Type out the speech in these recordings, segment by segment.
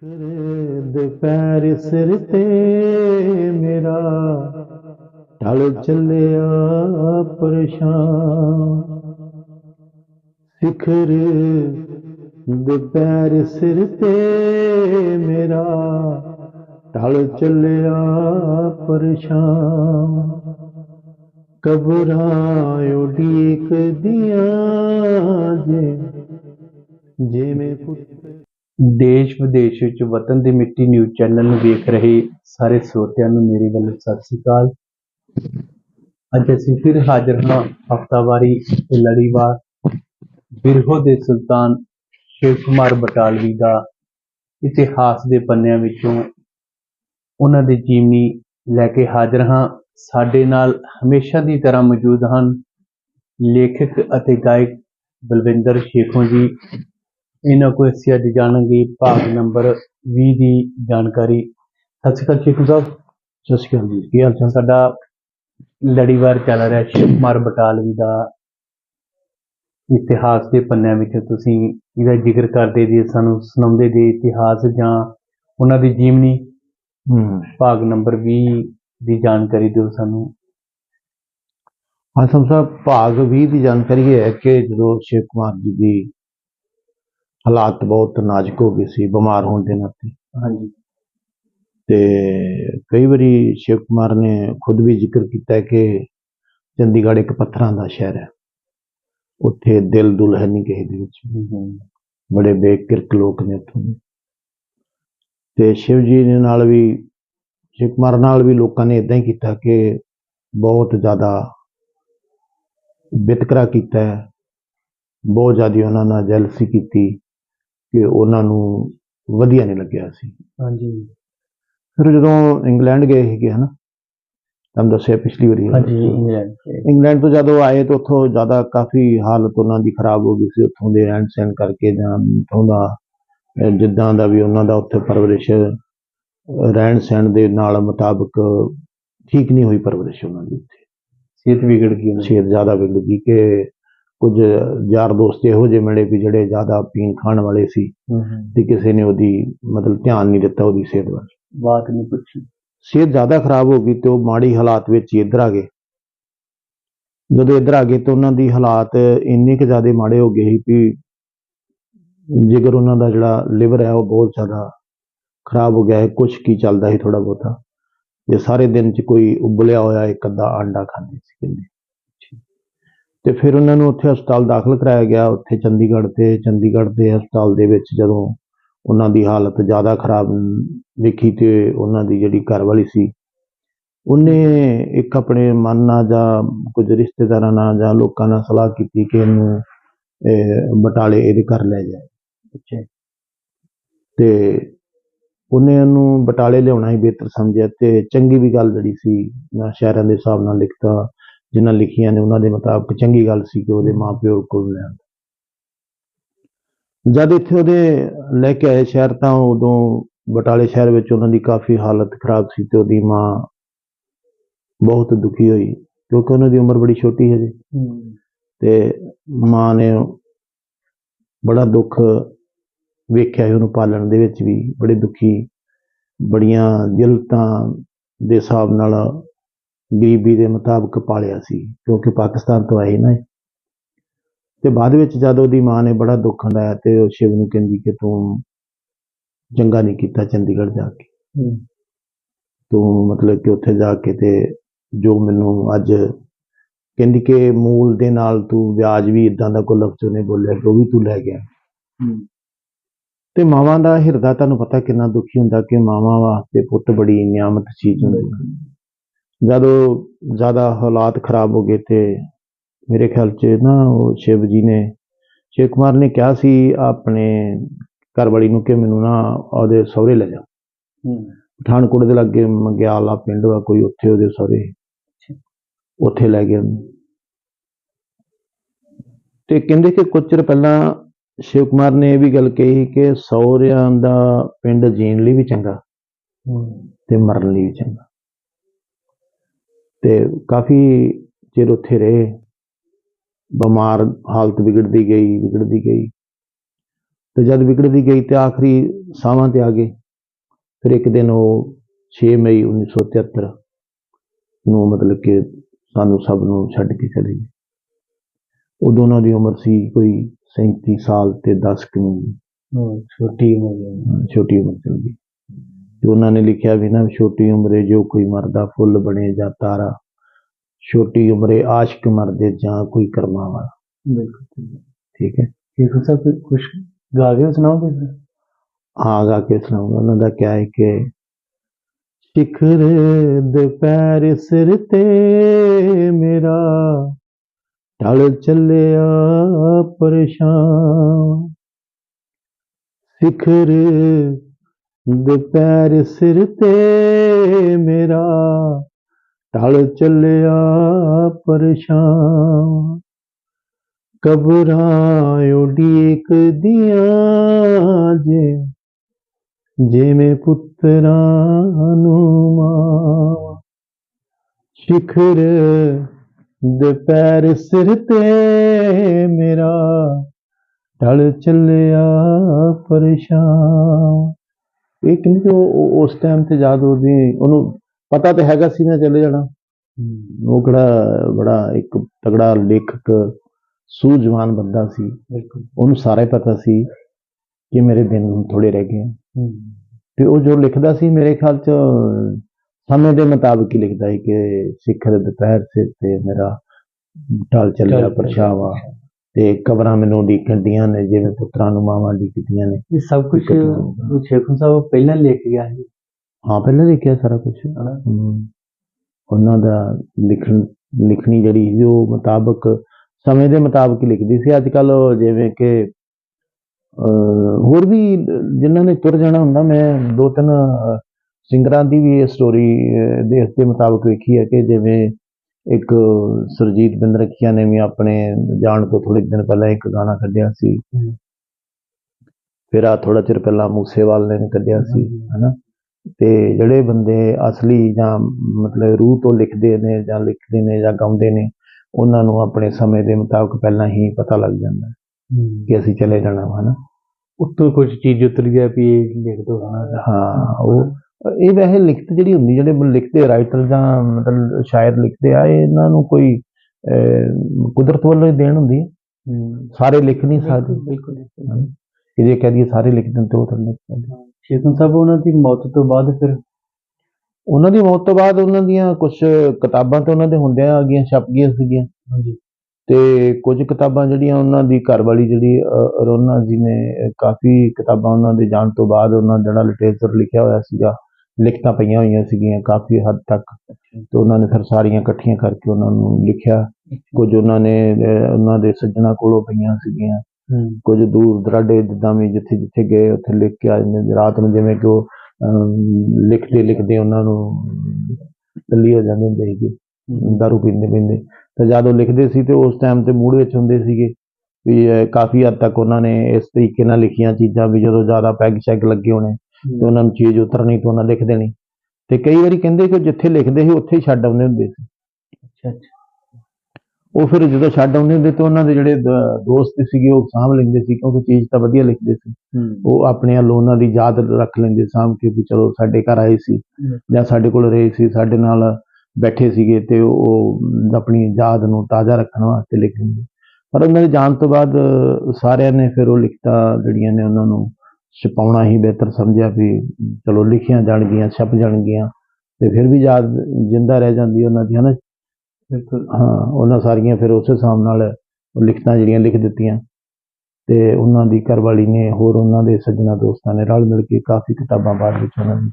ਸਿਖਰ ਦੁਪਹਿਰ ਸਿਰ ਤੇ ਮੇਰਾ ਢਲ ਚੱਲਿਆ ਪਰੇਸ਼ਾਨ ਸਿਖਰ ਦੁਪਹਿਰ ਸਿਰ ਤੇ ਮੇਰਾ ਢਲ ਚੱਲਿਆ ਪਰੇਸ਼ਾਨ ਕਬਰਾਂ ਉਡੀਕ ਦੀਆਂ ਜੇ ਜਿਵੇਂ ਪੁੱਤ ਦੇਸ਼ ਵਿਦੇਸ਼ ਵਿੱਚ ਵਤਨ ਦੀ ਮਿੱਟੀ ਨਿਊਜ਼ ਚੈਨਲ ਨੂੰ ਵੇਖ ਰਹੇ ਸਾਰੇ ਸਰੋਤਿਆਂ ਨੂੰ ਮੇਰੇ ਵੱਲੋਂ ਸਤਿ ਸ੍ਰੀ ਅਕਾਲ। ਅੱਜ ਅਸੀਂ ਫਿਰ ਹਾਜ਼ਰ ਹਾਂ ਹਫਤਾਵਾਰੀ ਤੇ ਲੜੀਵਾਰ ਬਿਰਹੋ ਦੇ ਸੁਲਤਾਨ ਸ਼ਿਵ ਕੁਮਾਰ ਬਟਾਲਵੀ ਦਾ ਇਤਿਹਾਸ ਦੇ ਪੰਨਿਆਂ ਵਿੱਚੋਂ ਉਹਨਾਂ ਦੀ ਜੀਵਨੀ ਲੈ ਕੇ ਹਾਜ਼ਰ ਹਾਂ। ਸਾਡੇ ਨਾਲ ਹਮੇਸ਼ਾ ਦੀ ਤਰ੍ਹਾਂ ਮੌਜੂਦ ਹਨ ਲੇਖਕ ਅਤੇ ਗਾਇਕ ਬਲਵਿੰਦਰ ਸ਼ੇਖੋਂ ਜੀ। ਇਹਨਾਂ ਕੋਲ ਅਸੀਂ ਅੱਜ ਜਾਣਾਂਗੇ ਭਾਗ ਨੰਬਰ 20 ਦੀ ਜਾਣਕਾਰੀ। ਸਤਿ ਸ਼੍ਰੀ ਅਕਾਲ ਸ਼ੇਖੂ ਸਾਹਿਬ। ਸਤਿ ਸ਼੍ਰੀ ਅਕਾਲ ਜੀ। ਕੀ ਹਾਲ ਚਾਲ? ਸਾਡਾ ਲੜੀਵਾਰ ਚੱਲ ਰਿਹਾ ਸ਼ਿਵ ਕੁਮਾਰ ਬਟਾਲਵੀ ਦਾ ਇਤਿਹਾਸ ਦੇ ਪੰਨਿਆਂ ਵਿੱਚ। ਤੁਸੀਂ ਇਹਦਾ ਜ਼ਿਕਰ ਕਰਦੇ ਜੀ ਸਾਨੂੰ ਸੁਣਾਉਂਦੇ ਜੀ ਇਤਿਹਾਸ ਜਾਂ ਉਹਨਾਂ ਦੀ ਜੀਵਨੀ। ਭਾਗ ਨੰਬਰ 20 ਦੀ ਜਾਣਕਾਰੀ ਦਿਓ ਸਾਨੂੰ। ਹਾਂ ਸਾਹਿਬ ਭਾਗ 20 ਦੀ ਜਾਣਕਾਰੀ ਹੈ ਕਿ ਜਦੋਂ ਸ਼ਿਵ ਕੁਮਾਰ ਜੀ ਦੀ ਹਾਲਾਤ ਬਹੁਤ ਨਾਜ਼ੁਕ ਹੋ ਗਏ ਸੀ ਬਿਮਾਰ ਹੋਣ ਦੇ ਨਾਤੇ। ਹਾਂਜੀ। ਤੇ ਕਈ ਵਾਰੀ ਸ਼ਿਵ ਕੁਮਾਰ ਨੇ ਖੁਦ ਵੀ ਜ਼ਿਕਰ ਕੀਤਾ ਕਿ ਚੰਡੀਗੜ੍ਹ ਇੱਕ ਪੱਥਰਾਂ ਦਾ ਸ਼ਹਿਰ ਹੈ। ਉੱਥੇ ਦਿਲ ਦੁਲ ਹੈ ਨਹੀਂ ਕਿਸੇ ਦੇ ਵਿੱਚ। ਬੜੇ ਬੇਕਿਰਕ ਲੋਕ ਨੇ ਉੱਥੋਂ ਤੇ ਸ਼ਿਵ ਜੀ ਦੇ ਨਾਲ ਵੀ ਸ਼ਿਵ ਕੁਮਾਰ ਨਾਲ ਵੀ ਲੋਕਾਂ ਨੇ ਇਦਾਂ ਹੀ ਕੀਤਾ ਕਿ ਬਹੁਤ ਜ਼ਿਆਦਾ ਵਿਤਕਰਾ ਕੀਤਾ ਬਹੁਤ ਜ਼ਿਆਦਾ ਉਹਨਾਂ ਨਾਲ ਜੈਲਸੀ ਕੀਤੀ। ਕਿ ਉਹਨਾਂ ਨੂੰ ਵਧੀਆ ਨਹੀਂ ਲੱਗਿਆ ਸੀ। ਹਾਂਜੀ। ਫਿਰ ਜਦੋਂ ਇੰਗਲੈਂਡ ਗਏ ਸੀਗੇ ਹਨਾ? ਤੁਹਾਨੂੰ ਦੱਸਿਆ ਪਿਛਲੀ ਵਾਰੀ। ਹਾਂਜੀ ਇੰਗਲੈਂਡ ਤੇ। ਇੰਗਲੈਂਡ ਤੋਂ ਜਦੋਂ ਆਏ ਤਾਂ ਉੱਥੋਂ ਜ਼ਿਆਦਾ ਕਾਫੀ ਹਾਲਤ ਉਹਨਾਂ ਦੀ ਖਰਾਬ ਹੋ ਗਈ ਸੀ। ਉੱਥੋਂ ਦੇ ਰਹਿਣ ਸਹਿਣ ਕਰਕੇ ਜਾਂ ਉੱਥੋਂ ਦਾ ਜਿੱਦਾਂ ਦਾ ਵੀ ਉਹਨਾਂ ਦਾ ਉੱਥੇ ਪਰਵਰਿਸ਼ ਰਹਿਣ ਸਹਿਣ ਦੇ ਨਾਲ ਮੁਤਾਬਕ ਠੀਕ ਨਹੀਂ ਹੋਈ ਪਰਵਰਿਸ਼ ਉਹਨਾਂ ਦੀ ਉੱਥੇ। ਸਿਹਤ ਵਿਗੜ ਗਈ। ਸਿਹਤ ਜ਼ਿਆਦਾ ਵਿਗੜ ਗਈ ਕਿ ਕੁਝ ਯਾਰ ਦੋਸਤ ਇਹੋ ਜਿਹੇ ਮਿਲੇ ਵੀ ਜਿਹੜੇ ਜ਼ਿਆਦਾ ਪੀਣ ਖਾਣ ਵਾਲੇ ਸੀ ਤੇ ਕਿਸੇ ਨੇ ਉਹਦੀ ਮਤਲਬ ਧਿਆਨ ਨਹੀਂ ਦਿੱਤਾ ਉਹਦੀ ਸਿਹਤ ਵੱਲ। ਬਾਤ ਨਹੀਂ ਪੁੱਛੀ। ਸਿਹਤ ਜ਼ਿਆਦਾ ਖਰਾਬ ਹੋ ਗਈ ਤੇ ਉਹ ਮਾੜੀ ਹਾਲਾਤ ਵਿੱਚ ਇੱਧਰ ਆ ਗਏ। ਜਦੋਂ ਇੱਧਰ ਆ ਗਏ ਤਾਂ ਉਹਨਾਂ ਦੀ ਹਾਲਾਤ ਇੰਨੇ ਕੁ ਜ਼ਿਆਦਾ ਮਾੜੇ ਹੋ ਗਏ ਸੀ ਕਿ ਜਿਗਰ ਉਹਨਾਂ ਦਾ ਜਿਹੜਾ ਲਿਵਰ ਹੈ ਉਹ ਬਹੁਤ ਜ਼ਿਆਦਾ ਖਰਾਬ ਹੋ ਗਿਆ ਹੈ ਕੁਛ ਕੀ ਚੱਲਦਾ ਸੀ ਥੋੜਾ ਬਹੁਤਾ। ਜੇ ਸਾਰੇ ਦਿਨ 'ਚ ਕੋਈ ਉਬਲਿਆ ਹੋਇਆ ਇੱਕ ਅੱਧਾ ਆਂਡਾ ਖਾਂਦੇ ਸੀ ਕਹਿੰਦੇ ਤੇ ਫਿਰ ਉਹਨਾਂ ਨੂੰ ਉੱਥੇ ਹਸਪਤਾਲ ਦਾਖਲ ਕਰਾਇਆ ਗਿਆ। ਉੱਥੇ ਚੰਡੀਗੜ੍ਹ ਤੇ ਚੰਡੀਗੜ੍ਹ ਦੇ ਹਸਪਤਾਲ ਦੇ ਵਿੱਚ ਜਦੋਂ ਉਹਨਾਂ ਦੀ ਹਾਲਤ ਜ਼ਿਆਦਾ ਖਰਾਬ ਦੇਖੀ ਤੇ ਉਹਨਾਂ ਦੀ ਜਿਹੜੀ ਘਰਵਾਲੀ ਸੀ ਉਹਨੇ ਇੱਕ ਆਪਣੇ ਮਨ ਨਾਲ ਜਾਂ ਕੁਝ ਰਿਸ਼ਤੇਦਾਰਾਂ ਨਾਲ ਜਾਂ ਲੋਕਾਂ ਨਾਲ ਸਲਾਹ ਕੀਤੀ ਕਿ ਇਹਨੂੰ ਅਹ, ਬਟਾਲੇ ਇਹਦੇ ਘਰ ਲੈ ਜਾਏ। ਅੱਛਾ ਤੇ ਉਹਨੇ ਉਹਨੂੰ ਬਟਾਲੇ ਲਿਆਉਣਾ ਹੀ ਬਿਹਤਰ ਸਮਝਿਆ ਤੇ ਚੰਗੀ ਵੀ ਗੱਲ ਜਿਹੜੀ ਸੀ ਮੈਂ ਸ਼ਹਿਰਾਂ ਦੇ ਹਿਸਾਬ ਨਾਲ ਲਿਖਤਾ ਜਿਨ੍ਹਾਂ ਲਿਖੀਆਂ ਨੇ ਉਹਨਾਂ ਦੇ ਮੁਤਾਬਕ ਚੰਗੀ ਗੱਲ ਸੀ ਕਿ ਉਹਦੇ ਮਾਪਿਓ ਕੋਲ ਲੈਣ ਜਦ ਇੱਥੇ ਉਹਦੇ ਲੈ ਕੇ ਆਏ ਸ਼ਹਿਰ ਤਾਂ ਉਦੋਂ ਬਟਾਲੇ ਸ਼ਹਿਰ ਵਿੱਚ ਉਹਨਾਂ ਦੀ ਕਾਫੀ ਹਾਲਤ ਖਰਾਬ ਸੀ ਤੇ ਉਹਦੀ ਮਾਂ ਬਹੁਤ ਦੁਖੀ ਹੋਈ ਕਿਉਂਕਿ ਉਹਨਾਂ ਦੀ ਉਮਰ ਬੜੀ ਛੋਟੀ ਹੈ ਜੀ। ਤੇ ਮਾਂ ਨੇ ਬੜਾ ਦੁੱਖ ਵੇਖਿਆ ਉਹਨੂੰ ਪਾਲਣ ਦੇ ਵਿੱਚ ਵੀ ਬੜੇ ਦੁਖੀ ਬੜੀਆਂ ਜ਼ਿਲਤਾਂ ਦੇ ਹਿਸਾਬ ਨਾਲ ਗਰੀਬੀ ਦੇ ਮੁਤਾਬਕ ਪਾਲਿਆ ਸੀ ਕਿਉਂਕਿ ਪਾਕਿਸਤਾਨ ਤੋਂ ਆਏ ਨਾ। ਤੇ ਬਾਅਦ ਵਿੱਚ ਜਦ ਉਹਦੀ ਮਾਂ ਨੇ ਬੜਾ ਦੁੱਖ ਹੰਡਾਇਆ ਤੇ ਉਹ ਸ਼ਿਵ ਨੂੰ ਕਹਿੰਦੀ ਕਿ ਤੂੰ ਚੰਗਾ ਨਹੀਂ ਕੀਤਾ ਚੰਡੀਗੜ੍ਹ ਜਾ ਕੇ। ਤੂੰ ਮਤਲਬ ਕਿ ਉੱਥੇ ਜਾ ਕੇ ਤੇ ਜੋ ਮੈਨੂੰ ਅੱਜ ਕਹਿੰਦੀ ਕਿ ਮੂਲ ਦੇ ਨਾਲ ਤੂੰ ਵਿਆਜ ਵੀ ਇਦਾਂ ਦਾ ਕੋਈ ਲਫ਼ਜ਼ ਉਹਨੇ ਬੋਲਿਆ ਕਿ ਉਹ ਵੀ ਤੂੰ ਲੈ ਗਿਆ। ਤੇ ਮਾਵਾਂ ਦਾ ਹਿਰਦਾ ਤੁਹਾਨੂੰ ਪਤਾ ਕਿੰਨਾ ਦੁਖੀ ਹੁੰਦਾ ਕਿ ਮਾਵਾਂ ਵਾਸਤੇ ਪੁੱਤ ਬੜੀ ਨਿਆਮਤ ਚੀਜ਼ ਹੁੰਦੀ ਹੈ। ਜਦੋਂ ਜ਼ਿਆਦਾ ਹਾਲਾਤ ਖਰਾਬ ਹੋ ਗਏ ਤੇ ਮੇਰੇ ਖਿਆਲ 'ਚ ਨਾ ਉਹ ਸ਼ਿਵ ਜੀ ਨੇ ਸ਼ਿਵ ਕੁਮਾਰ ਨੇ ਕਿਹਾ ਸੀ ਆਪਣੇ ਘਰਵਾਲੀ ਨੂੰ ਕਿ ਮੈਨੂੰ ਨਾ ਉਹਦੇ ਸਹੁਰੇ ਲੈ ਜਾ ਪਠਾਨਕੋਟ ਦੇ ਲਾਗੇ ਮੰਗਿਆਲਾ ਪਿੰਡ ਵਾ ਕੋਈ ਉੱਥੇ ਉਹਦੇ ਸਹੁਰੇ ਉੱਥੇ ਲੈ ਗਏ ਉਹਨੂੰ ਤੇ ਕਹਿੰਦੇ ਕਿ ਕੁਝ ਚਿਰ ਪਹਿਲਾਂ ਸ਼ਿਵ ਕੁਮਾਰ ਨੇ ਇਹ ਵੀ ਗੱਲ ਕਹੀ ਕਿ ਸਹੁਰਿਆਂ ਦਾ ਪਿੰਡ ਜੀਣ ਲਈ ਵੀ ਚੰਗਾ ਤੇ ਮਰਨ ਲਈ ਵੀ ਚੰਗਾ। ਤੇ ਕਾਫੀ ਚਿਰ ਉੱਥੇ ਰਹੇ। ਬਿਮਾਰ ਹਾਲਤ ਵਿਗੜਦੀ ਗਈ ਵਿਗੜਦੀ ਗਈ। ਤੇ ਜਦ ਵਿਗੜਦੀ ਗਈ ਤੇ ਆਖਰੀ ਸਾਵਾਂ ਤੇ ਆ ਗਏ। ਫਿਰ ਇੱਕ ਦਿਨ ਉਹ 6 ਮਈ 1973 ਨੂੰ ਮਤਲਬ ਕਿ ਸਾਨੂੰ ਸਭ ਨੂੰ ਛੱਡ ਕੇ ਚਲੇ ਗਏ। ਉਦੋਂ ਉਹਨਾਂ ਦੀ ਉਮਰ ਸੀ ਕੋਈ 37 ਸਾਲ ਤੇ 10 ਕੁ ਉਹ ਛੋਟੀ ਉਮਰ ਛੋਟੀ ਉਮਰ ਚਲ ਗਈ ਤੇ ਉਹਨਾਂ ਨੇ ਲਿਖਿਆ ਵੀ ਨਾ ਛੋਟੀ ਉਮਰੇ ਜੋ ਕੋਈ ਮਰਦਾ ਫੁੱਲ ਬਣੇ ਜਾਂ ਤਾਰਾ ਛੋਟੀ ਉਮਰੇ ਆਸ਼ਕ ਮਰਦੇ ਜਾਂ ਕੋਈ ਕਰਮਾ ਵਾਲਾ ਬਿਲਕੁਲ ਠੀਕ ਹੈ। ਠੀਕ ਸਭ ਕੁਝ ਗਾ ਕੇ ਸੁਣਾਓਗੇ? ਹਾਂ ਗਾ ਕੇ ਸੁਣਾਉਂਗਾ। ਉਹਨਾਂ ਦਾ ਕਿਆ ਹੈ ਕਿ ਸਿਖਰ ਦੁਪਹਿਰ ਸਿਰ ਤੇ ਮੇਰਾ ਢਲ ਚੱਲਿਆ ਪਰੇਸ਼ਾਨ। ਸਿਖਰ ਦੁਪਹਿਰ ਸਿਰ ਤੇ ਮੇਰਾ ਢਲ ਚੱਲਿਆ ਪਰਸ਼ਾਂ ਕਬਰਾਂ ਉਡੀਕਦੀਆਂ ਜੇ, ਜਿਵੇਂ ਪੁੱਤਰਾਂ ਨੂੰ ਮਾਂ ਸਿਖਰ ਦੁਪਹਿਰ ਸਿਰ ਤੇ ਮੇਰਾ ਢਲ ਚੱਲਿਆ ਪਰਸ਼ਾਂ ਇਹ ਕਿੰਨੀ ਉਹ ਉਸ ਟਾਈਮ ਤੇ ਯਾਦ ਉਹਦੀ ਉਹਨੂੰ ਪਤਾ ਤੇ ਹੈਗਾ ਸੀ ਨਾ ਚਲੇ ਜਾਣਾ। ਉਹ ਕਿਹੜਾ ਬੜਾ ਇੱਕ ਤਗੜਾ ਲੇਖਕ ਸੂਝਵਾਨ ਬੰਦਾ ਸੀ। ਉਹਨੂੰ ਸਾਰਾ ਪਤਾ ਸੀ ਕਿ ਮੇਰੇ ਦਿਨ ਥੋੜੇ ਰਹਿ ਗਏ। ਤੇ ਉਹ ਜੋ ਲਿਖਦਾ ਸੀ ਮੇਰੇ ਖਿਆਲ ਚ ਸਮੇਂ ਦੇ ਮੁਤਾਬਕ ਹੀ ਲਿਖਦਾ ਹੈ ਕਿ ਸਿਖਰ ਦੁਪਹਿਰ ਸਿਰ ਤੇ ਮੇਰਾ ਢਲ ਚੱਲਿਆ। ਪਰਛਾਵਾਂ। ਤੇ ਕਬਰਾਂ ਮੈਨੂੰ ਡੀਕਦੀਆਂ ਨੇ ਜਿਵੇਂ ਪੁੱਤਰਾਂ ਨੂੰ ਮਾਵਾਂ ਡੀਕਦੀਆਂ ਨੇ। ਇਹ ਸਭ ਕੁਝ ਸ਼ੇਖੂ ਸਾਹਿਬ ਪਹਿਲਾਂ ਲਿਖ ਗਿਆ ਸੀ। ਹਾਂ ਪਹਿਲਾਂ ਲਿਖਿਆ ਸਾਰਾ ਕੁਝ ਹਨਾ? ਉਹਨਾਂ ਦਾ ਲਿਖਣ ਲਿਖਣੀ ਜਿਹੜੀ ਉਹ ਮੁਤਾਬਕ ਸਮੇਂ ਦੇ ਮੁਤਾਬਕ ਲਿਖਦੀ ਸੀ। ਅੱਜ ਕੱਲ ਜਿਵੇਂ ਕਿ ਹੋਰ ਵੀ ਜਿਨ੍ਹਾਂ ਨੇ ਤੁਰ ਜਾਣਾ ਹੁੰਦਾ ਮੈਂ ਦੋ ਤਿੰਨ ਸਿੰਗਰਾਂ ਦੀ ਵੀ ਇਹ ਸਟੋਰੀ ਦੇਸ਼ ਦੇ ਮੁਤਾਬਕ ਵੇਖੀ ਹੈ ਕਿ ਜਿਵੇਂ ਇੱਕ ਸੁਰਜੀਤ ਬਿੰਦਰਖੀਆ ਨੇ ਵੀ ਆਪਣੇ ਜਾਣ ਤੋਂ ਥੋੜੇ ਦਿਨ ਪਹਿਲਾਂ ਇੱਕ ਗਾਣਾ ਕੱਢਿਆ ਸੀ। ਫਿਰ ਆ ਥੋੜਾ ਚਿਰ ਪਹਿਲਾਂ ਮੂਸੇਵਾਲ ਨੇ ਕੱਢਿਆ ਸੀ। ਹਨਾ? ਤੇ ਜਿਹੜੇ ਬੰਦੇ ਅਸਲੀ ਜਾਂ ਮਤਲਬ ਰੂਹ ਤੋਂ ਲਿਖਦੇ ਨੇ ਜਾਂ ਲਿਖਦੇ ਨੇ ਜਾਂ ਗਾਉਂਦੇ ਨੇ ਉਹਨਾਂ ਨੂੰ ਆਪਣੇ ਸਮੇਂ ਦੇ ਮੁਤਾਬਕ ਪਹਿਲਾਂ ਹੀ ਪਤਾ ਲੱਗ ਜਾਂਦਾ ਹੈ ਹੂੰ। ਕਿ ਅਸੀਂ ਚਲੇ ਜਾਣਾ ਹਨਾ? ਉੱਤੋਂ ਕੁਝ ਚੀਜ਼ ਉਤਰ ਗਿਆ ਵੀ ਇਹ ਲਿਖ ਦੋ। ਹਾਂ ਉਹ ਇਹ ਵੈਸੇ ਲਿਖਤ ਜਿਹੜੀ ਹੁੰਦੀ ਜਿਹੜੇ ਲਿਖਦੇ ਰਾਈਟਰ ਜਾਂ ਮਤਲਬ ਸ਼ਾਇਰ ਲਿਖਦੇ ਆ ਇਹ ਇਹਨਾਂ ਨੂੰ ਕੋਈ ਕੁਦਰਤ ਵੱਲੋਂ ਹੀ ਦੇਣ ਹੁੰਦੀ ਹੈ। ਸਾਰੇ ਲਿਖ ਨਹੀਂ ਸਕਦੇ। ਬਿਲਕੁਲ। ਕਿ ਜੇ ਕਹਿ ਦਈਏ ਸਾਰੇ ਲਿਖ ਦਿੰਦੇ ਤੇ ਉਹ ਤਾਂ ਲਿਖ ਸਕਦੇ। ਸਾਹਿਬ ਉਹਨਾਂ ਦੀ ਮੌਤ ਤੋਂ ਬਾਅਦ ਫਿਰ? ਉਹਨਾਂ ਦੀ ਮੌਤ ਤੋਂ ਬਾਅਦ ਉਹਨਾਂ ਦੀਆਂ ਕੁਝ ਕਿਤਾਬਾਂ ਤੇ ਉਹਨਾਂ ਦੇ ਹੁੰਦਿਆਂ ਆ ਗਈਆਂ ਛਪ ਗਈਆਂ ਸੀਗੀਆਂ। ਹਾਂਜੀ। ਤੇ ਕੁਝ ਕਿਤਾਬਾਂ ਜਿਹੜੀਆਂ ਉਹਨਾਂ ਦੀ ਘਰਵਾਲੀ ਜਿਹੜੀ ਅਰੋਨਾ ਜੀ ਨੇ ਕਾਫੀ ਕਿਤਾਬਾਂ ਉਹਨਾਂ ਦੇ ਜਾਣ ਤੋਂ ਬਾਅਦ ਉਹਨਾਂ ਜਿਹੜਾ ਲਿਟਰੇਚਰ ਲਿਖਿਆ ਹੋਇਆ ਸੀਗਾ ਲਿਖਤਾਂ ਪਈਆਂ ਹੋਈਆਂ ਸੀਗੀਆਂ ਕਾਫੀ ਹੱਦ ਤੱਕ। ਤੇ ਉਹਨਾਂ ਨੇ ਫਿਰ ਸਾਰੀਆਂ ਇਕੱਠੀਆਂ ਕਰਕੇ ਉਹਨਾਂ ਨੂੰ ਲਿਖਿਆ। ਕੁਝ ਉਹਨਾਂ ਨੇ ਉਹਨਾਂ ਦੇ ਸੱਜਣਾ ਕੋਲੋਂ ਪਈਆਂ ਸੀਗੀਆਂ। ਕੁਝ ਦੂਰ ਦਰਾਡੇ ਜਿੱਦਾਂ ਵੀ ਜਿੱਥੇ ਜਿੱਥੇ ਗਏ ਉੱਥੇ ਲਿਖ ਕੇ ਆ ਜਾਂਦੇ ਸੀ। ਰਾਤ ਨੂੰ ਜਿਵੇਂ ਕਿ ਉਹ ਲਿਖਦੇ ਲਿਖਦੇ ਉਹਨਾਂ ਨੂੰ ਤੱਲੀ ਹੋ ਜਾਂਦੇ ਹੁੰਦੇ ਸੀਗੇ। ਦਾਰੂ ਪੀਂਦੇ ਪੀਂਦੇ। ਤੇ ਜਦ ਉਹ ਲਿਖਦੇ ਸੀ ਤੇ ਉਸ ਟਾਈਮ ਤੇ ਮੂਡ ਵਿੱਚ ਹੁੰਦੇ ਸੀਗੇ ਵੀ ਕਾਫੀ ਹੱਦ ਤੱਕ ਉਹਨਾਂ ਨੇ ਇਸ ਤਰੀਕੇ ਨਾਲ ਲਿਖੀਆਂ ਚੀਜ਼ਾਂ ਵੀ ਜਦੋਂ ਜ਼ਿਆਦਾ ਪੈਗ ਸ਼ੈਗ ਲੱਗੇ ਹੋਣੇ ਤੇ ਉਹਨਾਂ ਨੂੰ ਚੀਜ਼ ਉਤਰਨੀ ਤੇ ਉਹਨਾਂ ਲਿਖ ਦੇਣੀ ਤੇ ਕਈ ਵਾਰੀ ਕਹਿੰਦੇ ਕਿ ਜਿੱਥੇ ਲਿਖਦੇ ਸੀ ਉੱਥੇ ਹੀ ਛੱਡ ਆਉਂਦੇ ਹੁੰਦੇ ਸੀ। ਅੱਛਾ ਅੱਛਾ। ਉਹ ਫਿਰ ਜਦੋਂ ਛੱਡ ਆਉਂਦੇ ਹੁੰਦੇ ਤੇ ਉਹਨਾਂ ਦੇ ਜਿਹੜੇ ਦੋਸਤ ਸੀਗੇ ਉਹ ਸਾਂਭ ਲੈਂਦੇ ਸੀ ਕਿਉਂਕਿ ਚੀਜ਼ ਤਾਂ ਵਧੀਆ ਲਿਖਦੇ ਸੀ। ਉਹ ਆਪਣੇ ਵੱਲੋਂ ਉਹਨਾਂ ਦੀ ਯਾਦ ਰੱਖ ਲੈਂਦੇ ਸਾਂਭ ਕੇ ਵੀ ਚਲੋ ਸਾਡੇ ਘਰ ਆਏ ਸੀ ਜਾਂ ਸਾਡੇ ਕੋਲ ਰਹੇ ਸੀ ਸਾਡੇ ਨਾਲ ਬੈਠੇ ਸੀਗੇ ਤੇ ਉਹ ਆਪਣੀ ਯਾਦ ਨੂੰ ਤਾਜ਼ਾ ਰੱਖਣ ਵਾਸਤੇ ਲਿਖ ਦਿੰਦੇ। ਪਰ ਉਹਨਾਂ ਦੇ ਜਾਣ ਤੋਂ ਬਾਅਦ ਸਾਰਿਆਂ ਨੇ ਫਿਰ ਉਹ ਲਿਖਤਾਂ ਜਿਹੜੀਆਂ ਨੇ ਉਹਨਾਂ ਨੂੰ ਛਪਾਉਣਾ ਹੀ ਬਿਹਤਰ ਸਮਝਿਆ ਵੀ ਚਲੋ ਲਿਖੀਆਂ ਜਾਣਗੀਆਂ ਛਪ ਜਾਣਗੀਆਂ ਤੇ ਫਿਰ ਵੀ ਯਾਦ ਜਿੰਦਾ ਰਹਿ ਜਾਂਦੀ ਉਹਨਾਂ ਦੀ ਹਨਾ? ਹਾਂ ਉਹਨਾਂ ਸਾਰੀਆਂ ਫਿਰ ਉਸੇ ਹਿਸਾਬ ਨਾਲ ਉਹ ਲਿਖਤਾਂ ਜਿਹੜੀਆਂ ਲਿਖ ਦਿੱਤੀਆਂ ਤੇ ਉਹਨਾਂ ਦੀ ਘਰਵਾਲੀ ਨੇ ਹੋਰ ਉਹਨਾਂ ਦੇ ਸੱਜਣਾ ਦੋਸਤਾਂ ਨੇ ਰਲ ਮਿਲ ਕੇ ਕਾਫੀ ਕਿਤਾਬਾਂ ਬਾਅਦ ਵਿੱਚ ਉਹਨਾਂ ਨੇ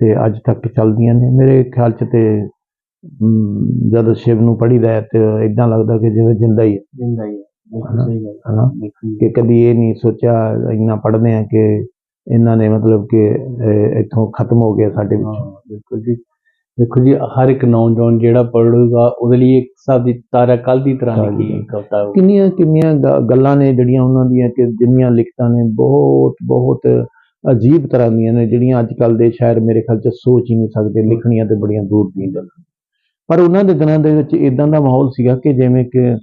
ਤੇ ਅੱਜ ਤੱਕ ਚੱਲਦੀਆਂ ਨੇ। ਮੇਰੇ ਖਿਆਲ ਚ ਤੇ ਜਦ ਸ਼ਿਵ ਨੂੰ ਪੜ੍ਹੀਦਾ ਹੈ ਤੇ ਇਦਾਂ ਲੱਗਦਾ ਕਿ ਜਿਵੇਂ ਜਿੰਦਾ ਹੀ ਹੈ। ਜਿੰਦਾ ਕਿ ਕਦੀ ਇਹ ਨਹੀਂ ਸੋਚਿਆ ਇੰਨਾ ਪੜ੍ਹਦੇ ਆ ਕਿ ਇਹਨਾਂ ਨੇ ਮਤਲਬ ਕਿ ਇੱਥੋਂ ਖਤਮ ਹੋ ਗਿਆ ਸਾਡੇ ਵਿੱਚ। ਬਿਲਕੁਲ ਜੀ। ਦੇਖੋ ਜੀ ਹਰ ਇੱਕ ਨੌਜਵਾਨ ਜਿਹੜਾ ਪੜ੍ਹੂਗਾ ਉਹਦੇ ਲਈ ਇੱਕ ਹਿਸਾਬ ਦੀ ਤਾਰਾ ਕੱਲ ਦੀ ਤਰ੍ਹਾਂ ਦੀ ਕਵਿਤਾ। ਕਿੰਨੀਆਂ ਕਿੰਨੀਆਂ ਗੱਲਾਂ ਨੇ ਜਿਹੜੀਆਂ ਉਹਨਾਂ ਦੀਆਂ ਕਿ ਜਿੰਨੀਆਂ ਲਿਖਤਾਂ ਨੇ ਬਹੁਤ ਬਹੁਤ ਅਜੀਬ ਤਰ੍ਹਾਂ ਦੀਆਂ ਨੇ ਜਿਹੜੀਆਂ ਅੱਜ ਕੱਲ ਦੇ ਸ਼ਾਇਰ ਮੇਰੇ ਖਿਆਲ ਚ ਸੋਚ ਹੀ ਨਹੀਂ ਸਕਦੇ ਲਿਖਣੀਆਂ ਤੇ ਬੜੀਆਂ ਦੂਰ ਦੀਆਂ ਗੱਲਾਂ ਪਰ ਉਹਨਾਂ ਦੇ ਦਿਨਾਂ ਦੇ ਵਿੱਚ ਇਦਾਂ ਦਾ ਮਾਹੌਲ ਸੀਗਾ ਕਿ ਜਿਵੇਂ ਕਿ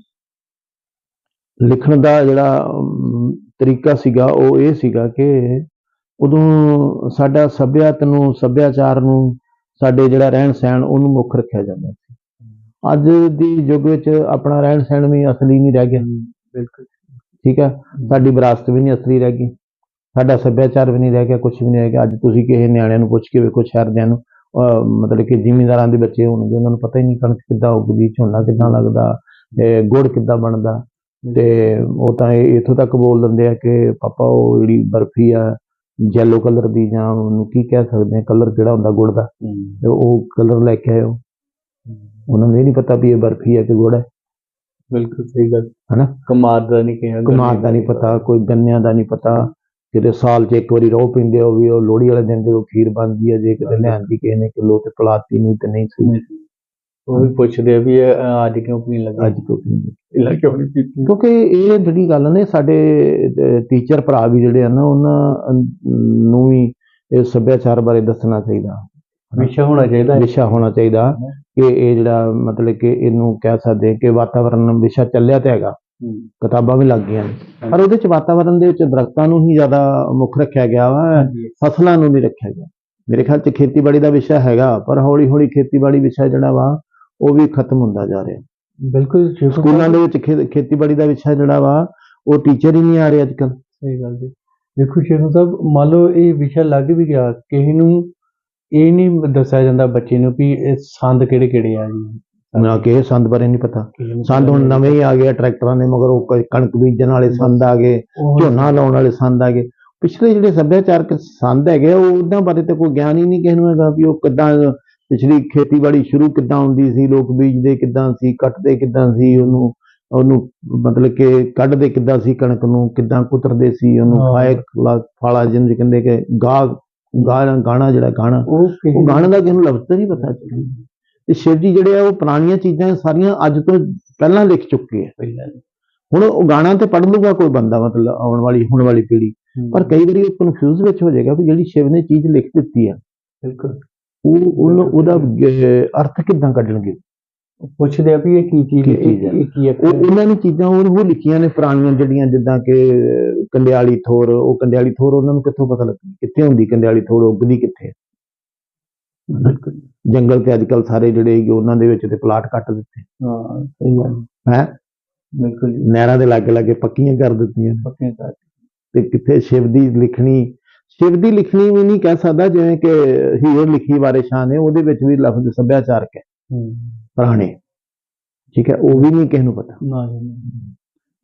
ਲਿਖਣ ਦਾ ਜਿਹੜਾ ਤਰੀਕਾ ਸੀਗਾ ਉਹ ਇਹ ਸੀਗਾ ਕਿ ਉਦੋਂ ਸਾਡਾ ਸੱਭਿਅਤ ਨੂੰ ਸੱਭਿਆਚਾਰ ਨੂੰ ਸਾਡੇ ਜਿਹੜਾ ਰਹਿਣ ਸਹਿਣ ਉਹਨੂੰ ਮੁੱਖ ਰੱਖਿਆ ਜਾਂਦਾ ਸੀ। ਅੱਜ ਦੀ ਯੁੱਗ ਵਿੱਚ ਆਪਣਾ ਰਹਿਣ ਸਹਿਣ ਵੀ ਅਸਲੀ ਨਹੀਂ ਰਹਿ ਗਿਆ। ਬਿਲਕੁਲ। ਠੀਕ ਹੈ ਸਾਡੀ ਵਿਰਾਸਤ ਵੀ ਨਹੀਂ ਅਸਲੀ ਰਹਿ ਗਈ। ਸਾਡਾ ਸੱਭਿਆਚਾਰ ਵੀ ਨਹੀਂ ਰਹਿ ਗਿਆ ਕੁਝ ਵੀ ਨਹੀਂ ਰਹਿ ਗਿਆ। ਅੱਜ ਤੁਸੀਂ ਕਿਸੇ ਨਿਆਣਿਆਂ ਨੂੰ ਪੁੱਛ ਕੇ ਵੇਖੋ ਸ਼ਹਿਰ ਦਿਆਂ ਨੂੰ ਮਤਲਬ ਕਿ ਜ਼ਿਮੀਂਦਾਰਾਂ ਦੇ ਬੱਚੇ ਹੋਣਗੇ ਉਹਨਾਂ ਨੂੰ ਪਤਾ ਹੀ ਨਹੀਂ ਕਣਕ ਕਿੱਦਾਂ ਉੱਗਦੀ ਝੋਨਾ ਕਿੱਦਾਂ ਲੱਗਦਾ ਇਹ ਗੁੜ ਕਿੱਦਾਂ ਬਣਦਾ। ਤੇ ਉਹ ਤਾਂ ਇੱਥੋਂ ਤੱਕ ਬੋਲ ਦਿੰਦੇ ਆ ਕਿ ਪਾਪਾ ਉਹ ਜਿਹੜੀ ਬਰਫੀ ਆ ਯੈਲੋ ਕਲਰ ਦੀ ਜਾਂ ਉਹਨੂੰ ਕੀ ਕਹਿ ਸਕਦੇ ਆ ਕਲਰ ਕਿਹੜਾ ਹੁੰਦਾ ਗੁੜ ਦਾ? ਹੂੰ। ਤੇ ਉਹ ਕਲਰ ਲੈ ਕੇ ਆਇਓ ਉਹਨਾਂ ਨੂੰ ਇਹ ਨਹੀਂ ਪਤਾ ਵੀ ਇਹ ਬਰਫੀ ਹੈ ਕਿ ਗੁੜ ਹੈ ਬਿਲਕੁਲ ਸਹੀ ਗੱਲ। ਹਨਾ? ਕਮਾਦ ਦਾ ਨਹੀਂ ਕਿਹਾ ਕਮਾਦ ਦਾ ਨਹੀਂ ਪਤਾ ਕੋਈ ਗੰਨਿਆਂ ਦਾ ਨਹੀਂ ਪਤਾ। ਕਿਤੇ ਸਾਲ 'ਚ ਇੱਕ ਵਾਰੀ ਰੋਹ ਪੀਂਦੇ ਹੋ ਵੀ ਉਹ ਲੋਹੜੀ ਵਾਲੇ ਦਿਨ ਜਦੋਂ ਖੀਰ ਬਣਦੀ ਹੈ ਜੇ ਕਿਤੇ ਲਿਆਂਦੀ ਕਿਸੇ ਨੇ ਕਿਲੋ ਤੇ ਪਲਾਤੀ ਨਹੀਂ ਤੇ ਨਹੀਂ ਸੀ। ਉਹ ਵੀ ਪੁੱਛਦੇ ਆ ਵੀ ਇਹ, ਅੱਜ ਕਿਉਂ ਪੀਣ ਲੱਗਾ? ਅੱਜ ਕਿਉਂ ਪੀਂਦੇ ਇਹਨਾਂ ਕਿਉਂ ਨਹੀਂ ਪੀਤੀ? ਕਿਉਂਕਿ ਇਹ ਜਿਹੜੀ ਗੱਲ ਨੇ ਸਾਡੇ ਟੀਚਰ ਭਰਾ ਵੀ ਜਿਹੜੇ ਆ ਨਾ ਉਹਨਾਂ ਨੂੰ ਵੀ ਇਹ ਸੱਭਿਆਚਾਰ ਬਾਰੇ ਦੱਸਣਾ ਚਾਹੀਦਾ। ਵਿਸ਼ਾ ਹੋਣਾ ਚਾਹੀਦਾ। ਵਿਸ਼ਾ ਹੋਣਾ ਚਾਹੀਦਾ ਕਿ ਇਹ ਜਿਹੜਾ ਮਤਲਬ ਕਿ ਇਹਨੂੰ ਕਹਿ ਸਕਦੇ ਕਿ ਵਾਤਾਵਰਣ ਵਿਸ਼ਾ ਚੱਲਿਆ ਤੇ ਹੈਗਾ। ਕਿਤਾਬਾਂ ਵੀ ਲੱਗ ਗਈਆਂ ਪਰ ਉਹਦੇ ਚ ਵਾਤਾਵਰਣ ਦੇ ਵਿੱਚ ਦਰਖਤਾਂ ਨੂੰ ਹੀ ਜ਼ਿਆਦਾ ਮੁੱਖ ਰੱਖਿਆ ਗਿਆ ਵਾ ਫਸਲਾਂ ਨੂੰ ਨਹੀਂ ਰੱਖਿਆ ਗਿਆ। ਮੇਰੇ ਖਿਆਲ ਚ ਖੇਤੀਬਾੜੀ ਦਾ ਵਿਸ਼ਾ ਹੈਗਾ ਪਰ ਹੌਲੀ ਹੌਲੀ ਖੇਤੀਬਾੜੀ ਵਿਸ਼ਾ ਜਿਹੜਾ ਵਾ ਉਹ ਵੀ ਖਤਮ ਹੁੰਦਾ ਜਾ ਰਿਹਾ। ਬਿਲਕੁਲ ਸਕੂਲਾਂ ਦੇ ਵਿੱਚ ਖੇਤੀਬਾੜੀ ਦਾ ਵਿਸ਼ਾ ਜਿਹੜਾ ਵਾ ਉਹ ਟੀਚਰ ਹੀ ਨਹੀਂ ਆ ਰਹੇ ਅੱਜ ਕੱਲ ਸਹੀ ਗੱਲ ਜੀ। ਦੇਖੋ ਸ਼ੇਖੂ ਸਾਹਿਬ ਮੰਨ ਲਓ ਇਹ ਵਿਸ਼ਾ ਲੱਗ ਵੀ ਗਿਆ ਕਿਸੇ ਨੂੰ ਇਹ ਨਹੀਂ ਦੱਸਿਆ ਜਾਂਦਾ ਬੱਚੇ ਨੂੰ ਵੀ ਇਹ ਸੰਦ ਕਿਹੜੇ ਕਿਹੜੇ ਆ ਜੀ ਨਾ ਕਿ ਸੰਦ ਬਾਰੇ ਨਹੀਂ ਪਤਾ। ਸੰਦ ਹੁਣ ਨਵੇਂ ਹੀ ਆ ਗਏ ਟਰੈਕਟਰਾਂ ਦੇ ਮਗਰ ਉਹ ਕ- ਕਣਕ ਬੀਜਣ ਵਾਲੇ ਸੰਦ ਆ ਗਏ ਝੋਨਾ ਲਾਉਣ ਵਾਲੇ ਸੰਦ ਆ ਗਏ। ਪਿਛਲੇ ਜਿਹੜੇ ਸੱਭਿਆਚਾਰਕ ਸੰਦ ਹੈਗੇ ਉਹ ਉਹਨਾਂ ਬਾਰੇ ਤਾਂ ਕੋਈ ਗਿਆਨ ਹੀ ਨਹੀਂ ਕਿਸੇ ਨੂੰ ਹੈਗਾ ਵੀ ਉਹ ਕਿੱਦਾਂ ਪਿਛਲੀ ਖੇਤੀਬਾੜੀ ਸ਼ੁਰੂ ਕਿੱਦਾਂ ਹੁੰਦੀ ਸੀ ਲੋਕ ਬੀਜਦੇ ਕਿੱਦਾਂ ਸੀ ਕੱਟਦੇ ਕਿੱਦਾਂ ਸੀ ਉਹਨੂੰ ਉਹਨੂੰ ਮਤਲਬ ਕਿ ਕੱਢਦੇ ਕਿੱਦਾਂ ਸੀ ਕਣਕ ਨੂੰ ਕਿੱਦਾਂ ਕੁਤਰਦੇ ਸੀ ਉਹਨੂੰ ਹਾਂ। ਫਾਲਾ ਜਿਹਨੂੰ ਕਹਿੰਦੇ ਕਿ ਗਾ ਗਾਣਾ ਗਾਣਾ ਜਿਹੜਾ ਗਾਣਾ ਉਹ ਕਿਸੇ ਉਹ ਗਾਣੇ ਦਾ ਕਿਸੇ ਨੂੰ ਲਫ਼ਜ਼ ਤਾਂ ਨਹੀਂ ਪਤਾ ਤੇ ਸ਼ਿਵ ਜੀ ਜਿਹੜੇ ਆ ਉਹ ਪੁਰਾਣੀਆਂ ਚੀਜ਼ਾਂ ਸਾਰੀਆਂ ਅੱਜ ਤੋਂ ਪਹਿਲਾਂ ਲਿਖ ਚੁੱਕੇ ਆ। ਪਹਿਲਾਂ। ਹੁਣ ਉਹ ਗਾਣਾ ਤੇ ਪੜ੍ਹ ਲੂਗਾ ਕੋਈ ਬੰਦਾ ਮਤਲਬ ਆਉਣ ਵਾਲੀ ਹੁਣ ਵਾਲੀ ਪੀੜ੍ਹੀ। ਪਰ ਕਈ ਵਾਰੀ ਉਹ ਕਨਫਿਊਜ਼ ਵਿੱਚ ਹੋ ਜਾਏਗਾ ਵੀ ਜਿਹੜੀ ਸ਼ਿਵ ਨੇ ਚੀਜ਼ ਲਿਖ ਦਿੱਤੀ ਆ ਬਿਲਕੁਲ। ਉਹ ਉਹਦਾ ਅਰਥ ਕਿੱਦਾਂ ਕੱਢਣਗੇ? ਪੁੱਛਦੇ ਆ ਵੀ ਇਹ ਕੀ ਚੀਜ਼ ਕੀ? ਇਹ ਕੀ ਹੈ? ਉਹ ਉਹਨਾਂ ਨੇ ਚੀਜ਼ਾਂ ਉਹ ਉਹ ਲਿਖੀਆਂ ਨੇ ਪੁਰਾਣੀਆਂ ਜਿਹੜੀਆਂ ਜਿੱਦਾਂ ਕਿ ਕੰਡਿਆਲੀ ਥੋਰ ਉਹ ਕੰਡਿਆਲੀ ਥੋਰ ਉਹਨਾਂ ਨੂੰ ਕਿੱਥੋਂ ਪਤਾ ਲੱਗਦੀ ਕਿੱਥੇ ਹੁੰਦੀ ਕੰਡਿਆਲੀ ਥੋਰ ਉੱਗਦੀ ਕਿੱਥੇ ਜੰਗਲ ਤੇ ਅੱਜਕੱਲ ਸਾਰੇ ਜਿਹੜੇ ਉਹਨਾਂ ਦੇ ਵਿੱਚ ਤੇ ਪਲਾਟ ਕੱਟ ਦਿੱਤੇ। ਹਾਂ ਸਹੀ ਗੱਲ ਹੈ। ਬਿਲਕੁਲ ਨਹਿਰਾਂ ਦੇ ਲਾਗੇ ਲਾਗੇ ਪੱਕੀਆਂ ਕਰ ਦਿੱਤੀਆਂ। ਨੇ। ਕਰ ਤੇ ਕਿੱਥੇ ਸ਼ਿਵ ਦੀ ਲਿਖਣੀ ਸ਼ਿਵ ਦੀ ਲਿਖਣੀ ਵੀ ਨਹੀਂ ਕਹਿ ਸਕਦਾ ਜਿਵੇਂ ਕਿ ਹੀਰ ਲਿਖੀ ਬਾਰੇ ਸ਼ਾਨ ਹੈ ਉਹਦੇ ਵਿੱਚ ਵੀ ਲਫ਼ਜ਼ ਸੱਭਿਆਚਾਰਕ ਹੈ। ਪੁਰਾਣੇ। ਠੀਕ ਹੈ ਉਹ ਵੀ ਨਹੀਂ ਕਿਸੇ ਨੂੰ ਪਤਾ। ਨਾ ਨਾ।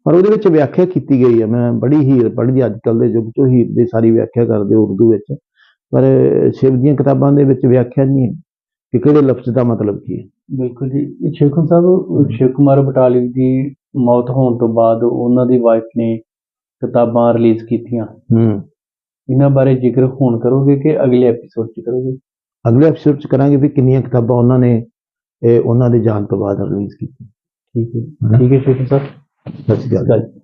ਪਰ ਉਹਦੇ ਵਿੱਚ ਵਿਆਖਿਆ ਕੀਤੀ ਗਈ ਹੈ। ਮੈਂ ਬੜੀ ਹੀਰ ਪੜ੍ਹਦੀ ਅੱਜ ਕੱਲ ਦੇ ਯੁੱਗ ਚੋਂ ਹੀਰ ਦੀ ਸਾਰੀ ਵਿਆਖਿਆ ਕਰਦੇ ਉਰਦੂ ਵਿੱਚ। ਪਰ ਸ਼ਿਵ ਦੀਆਂ ਕਿਤਾਬਾਂ ਦੇ ਵਿੱਚ ਵਿਆਖਿਆ ਨਹੀਂ ਹੈ ਕਿ ਕਿਹੜੇ ਲਫ਼ਜ਼ ਦਾ ਮਤਲਬ ਕੀ ਹੈ। ਬਿਲਕੁਲ ਜੀ ਇਹ ਸ਼ੇਖੂ ਸਾਹਿਬ ਸ਼ਿਵ ਕੁਮਾਰ ਬਟਾਲੀ ਦੀ ਮੌਤ ਹੋਣ ਤੋਂ ਬਾਅਦ ਉਹਨਾਂ ਦੀ ਵਾਈਫ ਨੇ ਕਿਤਾਬਾਂ ਰਿਲੀਜ਼ ਕੀਤੀਆਂ। ਹੂੰ। ਇਹਨਾਂ ਬਾਰੇ ਜ਼ਿਕਰ ਹੁਣ ਕਰੋਗੇ ਕਿ ਅਗਲੇ ਐਪੀਸੋਡ 'ਚ ਕਰੋਗੇ? ਅਗਲੇ ਐਪੀਸੋਡ ਚ ਕਰਾਂਗੇ ਵੀ ਕਿੰਨੀਆਂ ਕਿਤਾਬਾਂ ਉਹਨਾਂ ਨੇ ਇਹ ਉਹਨਾਂ ਦੇ ਜਾਣ ਤੋਂ ਬਾਅਦ ਰਿਲੀਜ਼ ਕੀਤੀਆਂ। ਠੀਕ ਹੈ ਠੀਕ ਹੈ ਸ਼ੇਖੂ ਸਾਹਿਬ। ਸਤਿ ਸ਼੍ਰੀ ਅਕਾਲ।